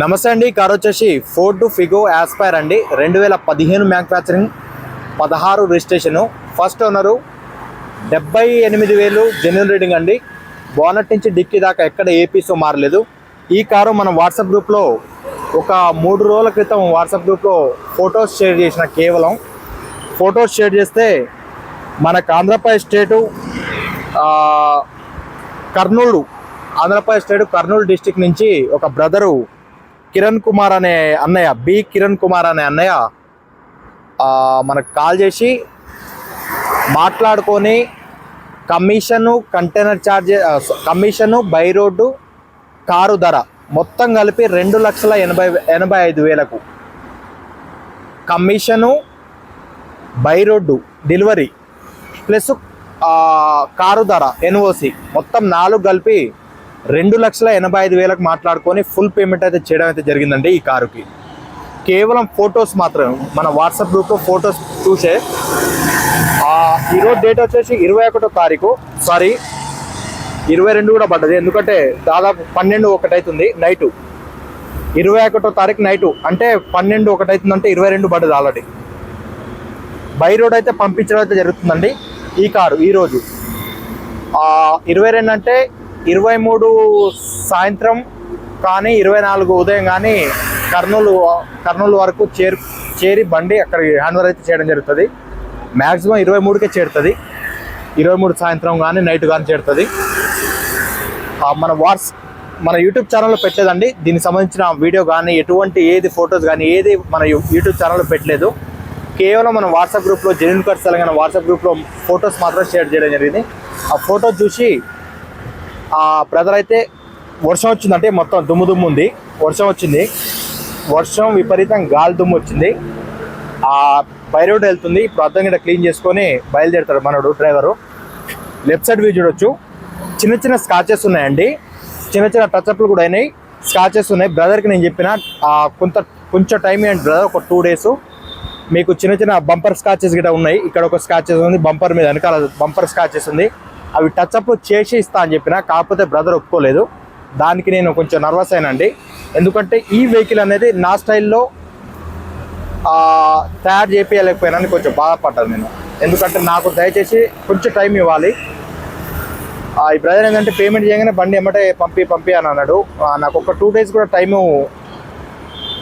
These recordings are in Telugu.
నమస్తే అండి కారు కార్ వచ్చేసి ఫోర్డ్ ఫిగో యాస్పైర్ అండి. రెండు వేల పదిహేను మ్యానుఫ్యాక్చరింగ్ పదహారు రిజిస్ట్రేషను ఫస్ట్ ఓనరు డెబ్బై ఎనిమిది వేలు జెన్యున్ రీడింగ్ అండి. బోనట్ నుంచి డిక్కీ దాకా ఎక్కడ ఏపీసో మారలేదు. ఈ కారు మన వాట్సాప్ గ్రూప్లో ఒక మూడు రోజుల క్రితం వాట్సాప్ గ్రూప్లో ఫొటోస్ షేర్ చేసిన కేవలం. ఫొటోస్ షేర్ చేస్తే మనకు Andhra Pradesh state Kurnool Andhra Pradesh state Kurnool district నుంచి ఒక బ్రదరు కిరణ్ కుమార్ అనే అన్నయ్య బి కిరణ్ కుమార్ అనే అన్నయ్య మనకు కాల్ చేసి మాట్లాడుకొని commission container charge commission by road car ధర మొత్తం కలిపి రెండు లక్షల ఎనభై ఎనభై ఐదు వేలకు. Commission by road delivery plus car ధర ఎన్ఓసి మొత్తం నాలుగు కలిపి రెండు లక్షల ఎనభై ఐదు వేలకు మాట్లాడుకొని ఫుల్ పేమెంట్ అయితే చేయడం అయితే జరిగిందండి ఈ కారుకి. కేవలం ఫొటోస్ మాత్రం మన వాట్సాప్ గ్రూప్లో ఫొటోస్ చూసే ఈరోజు డేట్ వచ్చేసి ఇరవై ఒకటో తారీఖు. సారీ ఇరవై రెండు కూడా పడ్డది. ఎందుకంటే దాదాపు పన్నెండు ఒకటి అవుతుంది నైటు ఇరవై ఒకటో తారీఖు నైటు అంటే పన్నెండు ఒకటి ఇరవై రెండు పడ్డది ఆల్రెడీ బై రోడ్ అయితే పంపించడం అయితే జరుగుతుందండి ఈ కారు ఈరోజు ఇరవై రెండు అంటే ఇరవై మూడు సాయంత్రం కానీ ఇరవై నాలుగు ఉదయం కానీ కర్నూలు కర్నూలు వరకు చేరు చేరి బండి అక్కడ హ్యాండ్ ఓవర్ అయితే చేయడం జరుగుతుంది. మ్యాక్సిమం ఇరవై మూడుకే చేరుతుంది. ఇరవై మూడు సాయంత్రం కానీ నైట్ కానీ చేరుతుంది. ఆ, మన వాట్స్ మన యూట్యూబ్ ఛానల్లో పెట్టలేదండి. దీనికి సంబంధించిన వీడియో కానీ ఎటువంటి ఏది ఫొటోస్ కానీ ఏది మన యూ- యూట్యూబ్ ఛానల్లో పెట్టలేదు. కేవలం మన వాట్సాప్ గ్రూప్లో జెన్యున్ కట్స్ తెలంగాణ వాట్సాప్ గ్రూప్లో ఫొటోస్ మాత్రం షేర్ చేయడం జరిగింది. ఆ ఫోటో చూసి ఆ బ్రదర్ అయితే వర్షం వచ్చిందంటే మొత్తం దుమ్ము దుమ్ము ఉంది. వర్షం వచ్చింది. వర్షం విపరీతం గాలి దుమ్ము వచ్చింది. ఆ బై రోడ్ వెళ్తుంది. ఇప్పుడు అర్థం గిట్ట క్లీన్ చేసుకొని బయలుదేరుతాడు మనడు డ్రైవరు. లెఫ్ట్ సైడ్ వ్యూ చూడొచ్చు. చిన్న చిన్న స్కాచెస్ ఉన్నాయండి. చిన్న చిన్న టచ్అప్లు కూడా అయినాయి. స్కాచెస్ ఉన్నాయి. బ్రదర్కి నేను చెప్పిన కొంత కొంచెం టైం ఏంటి బ్రదర్ ఒక టూ డేస్. మీకు చిన్న చిన్న బంపర్ స్కాచెస్ గిట్ట ఉన్నాయి. ఇక్కడ ఒక స్కాచెస్ ఉంది. బంపర్ మీద వెనకాల బంపర్ స్కాచెస్ ఉంది. అవి టచ్అప్ చేసి ఇస్తా అని చెప్పిన కాకపోతే బ్రదర్ ఒప్పుకోలేదు. దానికి నేను కొంచెం నర్వస్ అయినండి. ఎందుకంటే ఈ వెహికల్ అనేది నా స్టైల్లో తయారు చేపించలేకపోయినా కొంచెం బాధపడ్డాను నేను. ఎందుకంటే నాకు దయచేసి కొంచెం టైం ఇవ్వాలి. ఆ, ఈ బ్రదర్ ఏంటంటే పేమెంట్ చేయగానే బండి ఎమ్మటే పంపి పంపి అని అన్నాడు. నాకు ఒక టూ డేస్ కూడా టైము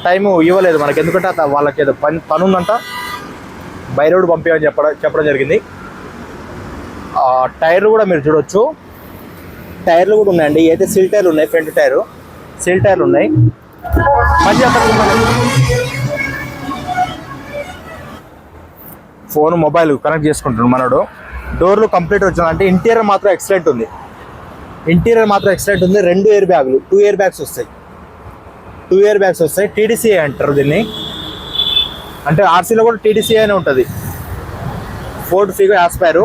టైము ఇవ్వలేదు మనకి. ఎందుకంటే వాళ్ళకి ఏదో పని పని ఉందంట బై రోడ్ పంపించమని చెప్పడం చెప్పడం జరిగింది. టైర్లు కూడా మీరు చూడొచ్చు. టైర్లు కూడా ఉన్నాయండి. అయితే సిల్ టైర్లు ఉన్నాయి ఫ్రంట్ టైరు సిల్ టైర్లు ఉన్నాయి. మంచి ఫోన్ మొబైల్ కనెక్ట్ చేసుకుంటున్నాడు మనోడు. డోర్లు కంప్లీట్ వచ్చిందంటే ఇంటీరియర్ మాత్రం ఎక్సలెంట్ ఉంది. ఇంటీరియర్ మాత్రం ఎక్సలెంట్ ఉంది. రెండు ఇయర్ బ్యాగులు టూ ఇయర్ బ్యాగ్స్ వస్తాయి. టూ ఇయర్ బ్యాగ్స్ వస్తాయి. టీడీసీ అంటారు దీన్ని. అంటే ఆర్సీలో కూడా టీడీసీ అనే ఉంటుంది. ఫోర్డ్ ఫీగో యాస్పైరు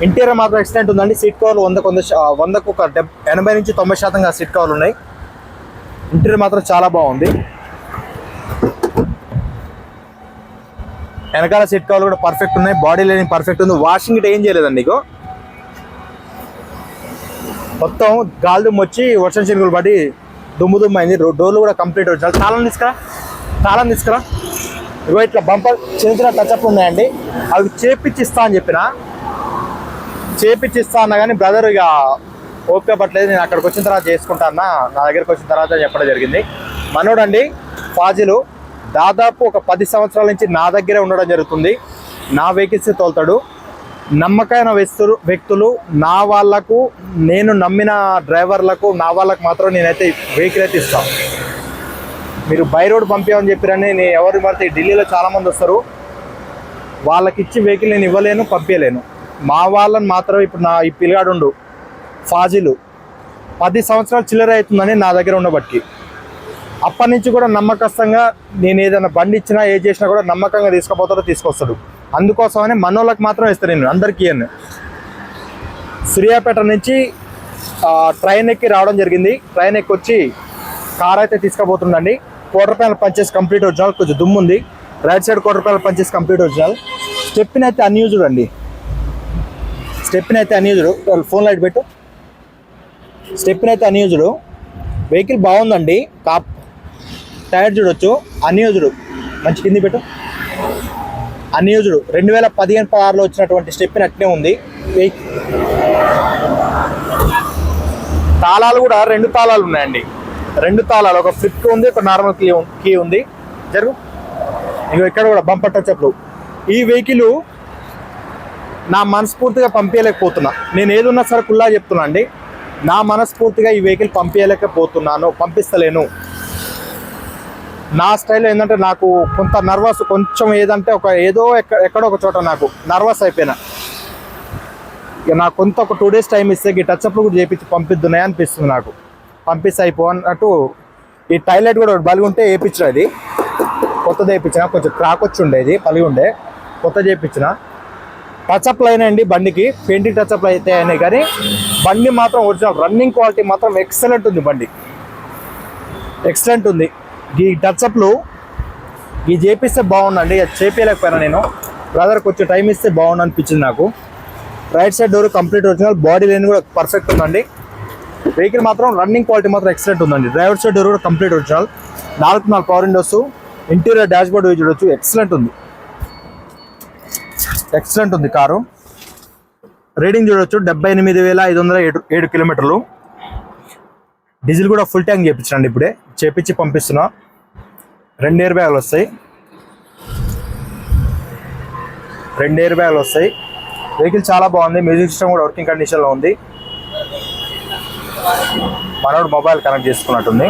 ఇంటీరియర్ మాత్రం ఎక్సలెంట్ ఉందండి. సీట్ కవర్లు వందకు వంద వందకు ఒక డెబ్ ఎనభై నుంచి తొంభై శాతంగా సీట్ కవర్లు ఉన్నాయి. ఇంటీరియర్ మాత్రం చాలా బాగుంది. వెనకాల సీట్ కవర్లు కూడా పర్ఫెక్ట్ ఉన్నాయి. బాడీ లేని పర్ఫెక్ట్ ఉంది. వాషింగ్ ఇట్ ఏం చేయలేదండి నీకు. మొత్తం గాలి దుమ్ము వచ్చి వర్షం చినుకులు పడి దుమ్ము దుమ్ము అయింది. రో- డోర్లు కూడా కంప్లీట్ వచ్చాయి తాళం తీసుకురా. తాళం తీసుకురా. ఇగో ఇట్లా బంపర్ చిన్న చిన్న టచ్అప్ ఉన్నాయండి. అవి చేపించి ఇస్తా అని చెప్పిన చేపిచ్చి ఇస్తా అన్నా కానీ బ్రదర్ ఇక ఓపిక పట్టలేదు. నేను అక్కడికి వచ్చిన తర్వాత చేసుకుంటా అన్న. నా దగ్గరకు వచ్చిన తర్వాత చెప్పడం జరిగింది. మనోడండి ఫాజిలు దాదాపు ఒక పది సంవత్సరాల నుంచి నా దగ్గరే ఉండడం జరుగుతుంది. నా వెహికల్స్ తోలుతాడు. నమ్మకమైన వ్యక్తులు వ్యక్తులు నా వాళ్ళకు నేను నమ్మిన డ్రైవర్లకు నా వాళ్ళకు మాత్రం నేనైతే వెహికల్ అయితే ఇస్తాను మీరు బై రోడ్ పంపించమని చెప్పారని నేను ఎవరు పడితే ఢిల్లీలో చాలామంది వస్తారు. వాళ్ళకి ఇచ్చి వెహికల్ నేను ఇవ్వలేను పంపించలేను మా వాళ్ళని మాత్రం ఇప్పుడు నా ఈ పిల్లగాడు ఉండు ఫాజిలు. పది సంవత్సరాలు చిల్లర అవుతుందని నా దగ్గర ఉండబట్టి అప్పటి నుంచి కూడా నమ్మకస్తంగా నేను ఏదైనా బండి ఇచ్చినా ఏ చేసినా కూడా నమ్మకంగా తీసుకుపోతాడో తీసుకొస్తాడు. అందుకోసమని మనోళ్ళకి మాత్రం ఇస్తాను నేను అందరికీ అని. సూర్యాపేట నుంచి ట్రైన్ ఎక్కి రావడం జరిగింది. ట్రైన్ ఎక్కి వచ్చి కార్ అయితే తీసుకుపోతుందండి కోటి రూపాయల కంప్లీట్ ఒరిజినల్ కొంచెం దుమ్ము ఉంది రైట్ సైడ్ కోటి రూపాయల పంచేసి కంప్లీట్ ఒరిజినల్. స్టెప్ని అయితే అన్యూజ్డ్ అండి. స్టెప్ని అయితే అన్యూజ్డ్ ఫోన్ లైట్ పెట్టు. స్టెప్ని అయితే అన్యూజ్డ్ వెహికల్ బాగుందండి. కాప్ టైర్ చూడొచ్చు. అన్యూజ్డ్ మంచి కింది పెట్టు. అన్యూజ్డ్ రెండు వేల పదిహేను పదహారులో వచ్చినటువంటి స్టెప్ అట్నే ఉంది. వెహికల్ తాళాలు కూడా రెండు తాళాలు ఉన్నాయండి. రెండు తాళాలు. ఒక ఫ్లిప్ ఉంది ఒక నార్మల్ కీ కీ ఉంది. జరుగు. ఇక ఇక్కడ కూడా బంపర్ టచ్అప్లు ఈ వెహికల్ నా మనస్ఫూర్తిగా పంపించలేకపోతున్నా. నేను ఏదున్నా సరే కుల్లా చెప్తున్నా అండి. నా మనస్ఫూర్తిగా ఈ వెహికల్ పంపించలేకపోతున్నాను పంపిస్తలేను. నా స్టైల్ ఏంటంటే నాకు కొంత నర్వస్ కొంచెం ఏదంటే ఒక ఏదో ఎక్కడ ఎక్కడో ఒక చోట నాకు నర్వస్ అయిపోయినా. ఇక నాకు కొంత ఒక టూ డేస్ టైం ఇస్తే ఈ టచ్అప్లు కూడా చేపించి పంపిద్దున్నాయి అనిపిస్తుంది నాకు. పంపిస్తే అయిపో అన్నట్టు ఈ టైలెట్ కూడా బలిగి ఉంటే వేయించిన అది కొత్తది వేయించిన కొంచెం క్రాక్ వచ్చి ఉండేది పలిగి ఉండే. కొత్త చేయించిన టచ్అప్లు అయినాయండి బండికి. పెయింటింగ్ టచ్అప్లు అయితే అయినాయి కానీ బండి మాత్రం ఒరిజినల్. రన్నింగ్ క్వాలిటీ మాత్రం ఎక్సలెంట్ ఉంది బండి. ఎక్సలెంట్ ఉంది. ఈ టచ్అప్లు ఈ చేపిస్తే బాగుండండి అది చేపించలేకపోయినా నేను. బ్రదర్ కొంచెం టైం ఇస్తే బాగుండు అనిపించింది నాకు. Right side door complete original body line కూడా పర్ఫెక్ట్ ఉందండి. వెహికల్ మాత్రం రన్నింగ్ క్వాలిటీ మాత్రం ఎక్సలెంట్ ఉందండి. డ్రైవర్ సైడ్ డోర్ కూడా కంప్లీట్ ఒరిజినల్ నాలుగు నాలుగు power windows interior dashboard చూడొచ్చు. ఎక్సలెంట్ ఉంది. ఎక్సలెంట్ ఉంది కారు. రీడింగ్ చూడొచ్చు డెబ్బై ఎనిమిది వేల ఐదు వందల ఏడు ఏడు కిలోమీటర్లు. డీజిల్ కూడా ఫుల్ ట్యాంక్ చేయించండి ఇప్పుడే చేపించి పంపిస్తున్నా. రెండు ఎయిర్ బ్యాగులు వస్తాయి. రెండు ఎయిర్ బ్యాగులు వస్తాయి. వెహికల్ చాలా బాగుంది మ్యూజిక్ సిస్టమ్ కూడా వర్కింగ్ కండిషన్లో ఉంది. మనోడు మొబైల్ కనెక్ట్ చేసుకున్నట్టుంది.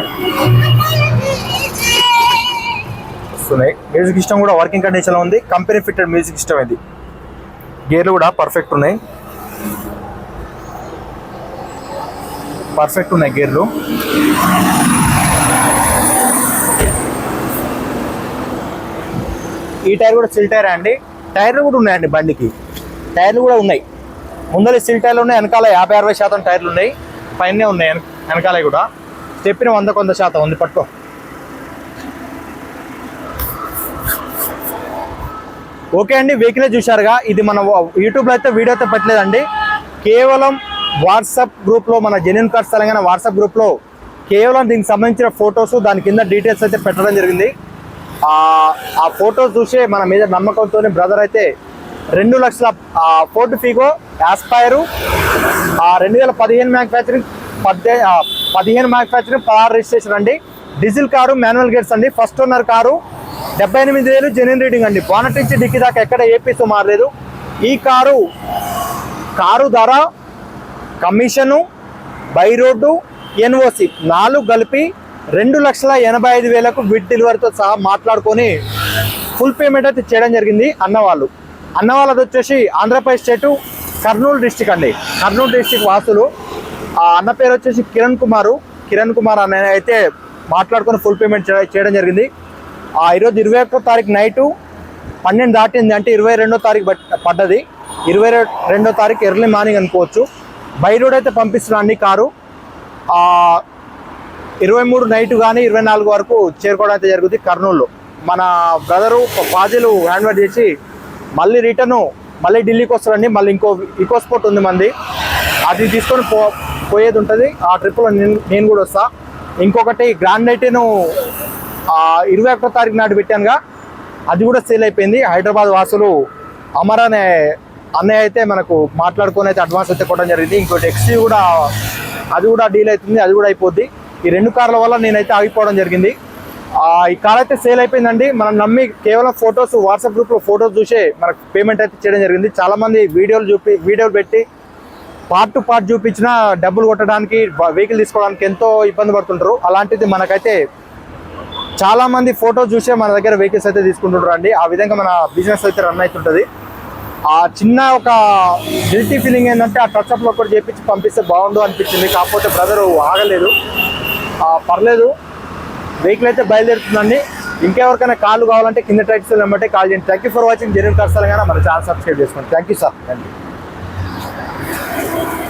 వస్తున్నాయి. మ్యూజిక్ సిస్టమ్ కూడా వర్కింగ్ కండిషన్లో ఉంది. కంపెనీ ఫిట్టెడ్ మ్యూజిక్ సిస్టమ్ ఇది. గేర్లు కూడా పర్ఫెక్ట్ ఉన్నాయి. పర్ఫెక్ట్ ఉన్నాయి గేర్లు. ఈ టైర్ కూడా సిల్ టైర్ అండి? టైర్లు కూడా ఉన్నాయండి బండికి. టైర్లు కూడా ఉన్నాయి. ముందర సిల్ టైర్లు ఉన్నాయి వెనకాల యాభై అరవై శాతం టైర్లు ఉన్నాయి. పైనే ఉన్నాయి వెనకాల కూడా. చెప్పిన వంద కొంత శాతం ఉంది పట్టుకో. ఓకే అండి వెహికల్ చూశారుగా. ఇది మన యూట్యూబ్లో అయితే వీడియో అయితే పెట్టలేదండి. కేవలం వాట్సాప్ గ్రూప్లో మన జెన్యున్ కార్స్ తెలంగాణ వాట్సాప్ గ్రూప్లో కేవలం దీనికి సంబంధించిన ఫొటోస్ దాని కింద డీటెయిల్స్ అయితే పెట్టడం జరిగింది. ఆ ఫొటోస్ చూసే మన మీద నమ్మకంతో బ్రదర్ అయితే రెండు లక్షల ఫోర్ట్ ఫీగో యాస్పైరు ఆ రెండు వేల పదిహేను మ్యానుఫ్యాక్చరింగ్ పద్దే పదిహేను మ్యానుఫ్యాక్చరింగ్ పదహారు రిజిస్ట్రేషన్ అండి. డీజిల్ కారు మాన్యువల్ గేర్స్ అండి. ఫస్ట్ ఓనర్ కారు డెబ్బై ఎనిమిది వేలు జెన్యున్ రీడింగ్ అండి. బోనట్ నుంచి డిక్కి దాకా ఎక్కడ ఏపీస్ మారలేదు. ఈ కారు కారు ధర కమిషను బై రోడ్డు ఎన్ఓసి నాలుగు కలిపి రెండు లక్షల ఎనభై ఐదు వేలకు విడ్ డెలివరీతో సహా మాట్లాడుకొని ఫుల్ పేమెంట్ అయితే చేయడం జరిగింది అన్నవాళ్ళు. అన్నవాళ్ళది వచ్చేసి ఆంధ్రప్రదేశ్ స్టేటు కర్నూలు డిస్టిక్ అండి. కర్నూలు డిస్టిక్ వాసులు. ఆ అన్న పేరు వచ్చేసి కిరణ్ కుమారు. కిరణ్ కుమార్ అన్న అయితే మాట్లాడుకొని ఫుల్ పేమెంట్ చేయడం జరిగింది. ఆ ఈరోజు ఇరవై ఒక్కో తారీఖు నైటు పన్నెండు దాటింది. అంటే ఇరవై రెండో తారీఖు బట్- పడ్డది. ఇరవై రెండో తారీఖు ఎర్లీ మార్నింగ్ అనుకోవచ్చు. బై రోడ్ అయితే పంపిస్తున్నాను కారు. ఇరవై మూడు నైట్ కానీ ఇరవై నాలుగు వరకు చేరుకోవడం అయితే జరుగుతుంది కర్నూలు. మన బ్రదరు ఫాజిల్ హ్యాండ్ఓవర్ చేసి మళ్ళీ రిటర్ను మళ్ళీ ఢిల్లీకి వస్తారండి. మళ్ళీ ఇంకో ఇకో స్పోర్ట్ ఉంది మంది. అది తీసుకొని పో పోయేది ఉంటుంది. ఆ ట్రిప్లో నేను నేను కూడా వస్తా. ఇంకొకటి గ్రాండ్ నైట్ను ఇరవై ఒకటో తారీఖు నాడు పెట్టానుగా. అది కూడా సేల్ అయిపోయింది. హైదరాబాద్ వాసులు అమర్ అనే అన్నయ్య అయితే మనకు మాట్లాడుకొని అయితే అడ్వాన్స్ అయితే కొట్టడం జరిగింది. ఇంకోటి ఎక్సీ కూడా అది కూడా డీల్ అవుతుంది అది కూడా అయిపోద్ది. ఈ రెండు కార్ల వల్ల నేనైతే ఆగిపోవడం జరిగింది. ఈ కార్ అయితే సేల్ అయిపోయిందండి. మనం నమ్మి కేవలం ఫొటోస్ వాట్సాప్ గ్రూప్లో ఫొటోస్ చూసే మనకు పేమెంట్ అయితే చేయడం జరిగింది. చాలామంది వీడియోలు చూపి వీడియోలు పెట్టి పార్ట్ టు పార్ట్ చూపించిన డబ్బులు కొట్టడానికి వెహికల్ తీసుకోవడానికి ఎంతో ఇబ్బంది పడుతుంటారు. అలాంటిది మనకైతే చాలా మంది ఫోటో చూసే మన దగ్గర వెహికల్స్ అయితే తీసుకుంటుంటారు అండి. ఆ విధంగా మన బిజినెస్ అయితే రన్ అవుతుంటుంది. ఆ చిన్న ఒక గిల్టీ ఫీలింగ్ ఏంటంటే ఆ టచ్అప్లో ఒకటి చేపించి పంపిస్తే బాగుండు అనిపించింది. కాకపోతే బ్రదర్ ఆగలేదు. పర్లేదు. వెహికల్ అయితే బయలుదేరుతుందండి. ఇంకెవరికైనా కాల్ కావాలంటే కింద టైట్స్ నెంబర్టే కాల్ చేయండి. Thank you for watching genuine cars Telangana మన ఛానల్ సబ్స్క్రైబ్ చేసుకోండి. Thank you sir thank you